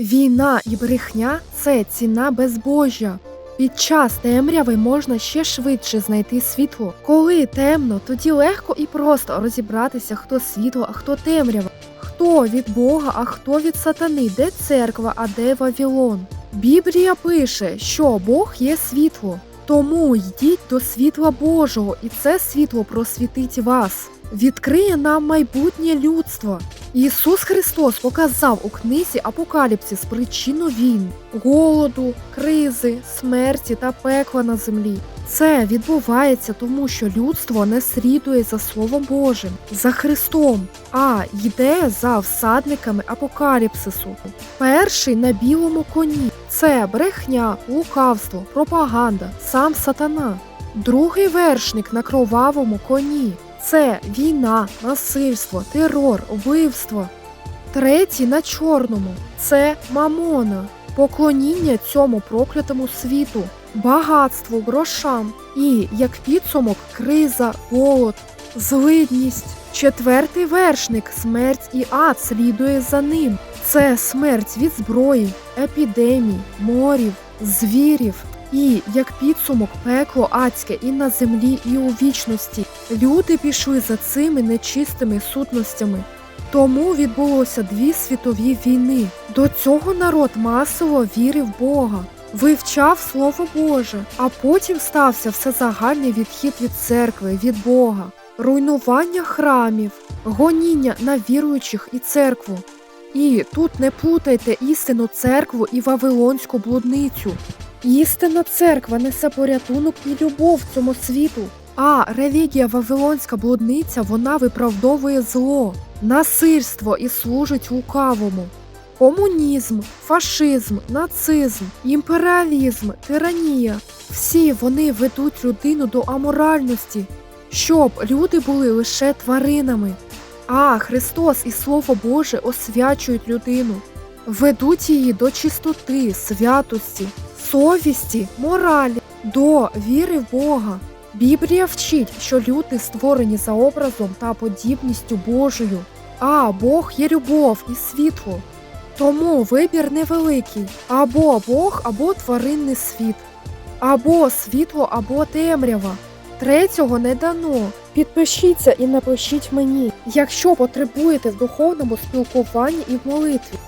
Війна і брехня це ціна безбожжя. Під час темряви можна ще швидше знайти світло. Коли темно, тоді легко і просто розібратися, хто світло, а хто темрява, хто від Бога, а хто від сатани, де церква, а де Вавилон. Біблія пише, що Бог є світло. Тому йдіть до світла Божого, і це світло просвітить вас, відкриє нам майбутнє людство. Ісус Христос показав у книзі Апокаліпсис причину війн, голоду, кризи, смерті та пекла на землі. Це відбувається тому, що людство не слідує за Словом Божим, за Христом, а йде за всадниками апокаліпсису. Перший на білому коні це брехня, лукавство, пропаганда, сам сатана. Другий вершник на кровавому коні це війна, насильство, терор, вбивство. Третій на чорному це мамона, поклоніння цьому проклятому світу, багатству, грошам і, як підсумок, криза, голод, злидність. Четвертий вершник смерть і ад слідує за ним. Це смерть від зброї, епідемій, морів, звірів. І як підсумок пекло адське і на землі, і у вічності. Люди пішли за цими нечистими сутностями. Тому відбулося дві світові війни. До цього народ масово вірив Бога, вивчав Слово Боже, а потім стався всезагальний відхід від церкви, від Бога, руйнування храмів, гоніння на віруючих і церкву. І тут не плутайте істинну церкву і вавилонську блудницю. Істинна церква несе порятунок і любов цьому світу. А релігія Вавилонська блудниця вона виправдовує зло, насильство і служить лукавому. Комунізм, фашизм, нацизм, імперіалізм, тиранія всі вони ведуть людину до аморальності, щоб люди були лише тваринами. А Христос і Слово Боже освячують людину, ведуть її до чистоти, святості, совісті, моралі, до віри в Бога. Біблія вчить, що люди створені за образом та подібністю Божою, а Бог є любов і світло. Тому вибір невеликий або Бог, або тваринний світ, або світло, або темрява. Третього не дано. Підпишіться і напишіть мені, якщо потребуєте в духовному спілкуванні і в молитві.